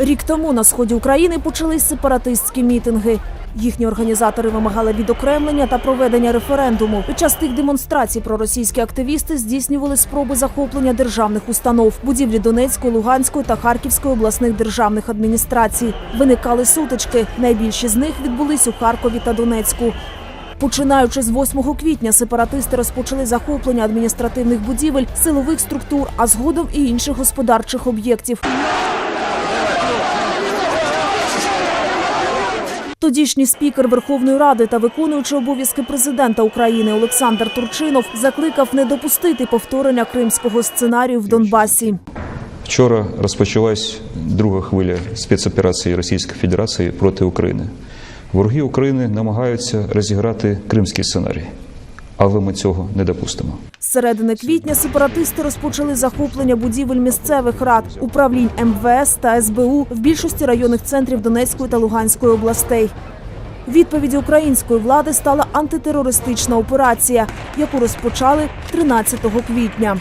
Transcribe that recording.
Рік тому на сході України почались сепаратистські мітинги. Їхні організатори вимагали відокремлення та проведення референдуму. Під час тих демонстрацій проросійські активісти здійснювали спроби захоплення державних установ, будівлі Донецької, Луганської та Харківської обласних державних адміністрацій. Виникали сутички. Найбільші з них відбулись у Харкові та Донецьку. Починаючи з 8 квітня, сепаратисти розпочали захоплення адміністративних будівель, силових структур, а згодом і інших господарчих об'єктів. Тодішній спікер Верховної Ради та виконуючий обов'язки президента України Олександр Турчинов закликав не допустити повторення кримського сценарію в Донбасі. Вчора розпочалась друга хвиля спецоперації Російської Федерації проти України. Вороги України намагаються розіграти кримський сценарій, але ми цього не допустимо. Середини квітня сепаратисти розпочали захоплення будівель місцевих рад, управлінь МВС та СБУ в більшості районних центрів Донецької та Луганської областей. Відповіді української влади стала антитерористична операція, яку розпочали 13 квітня.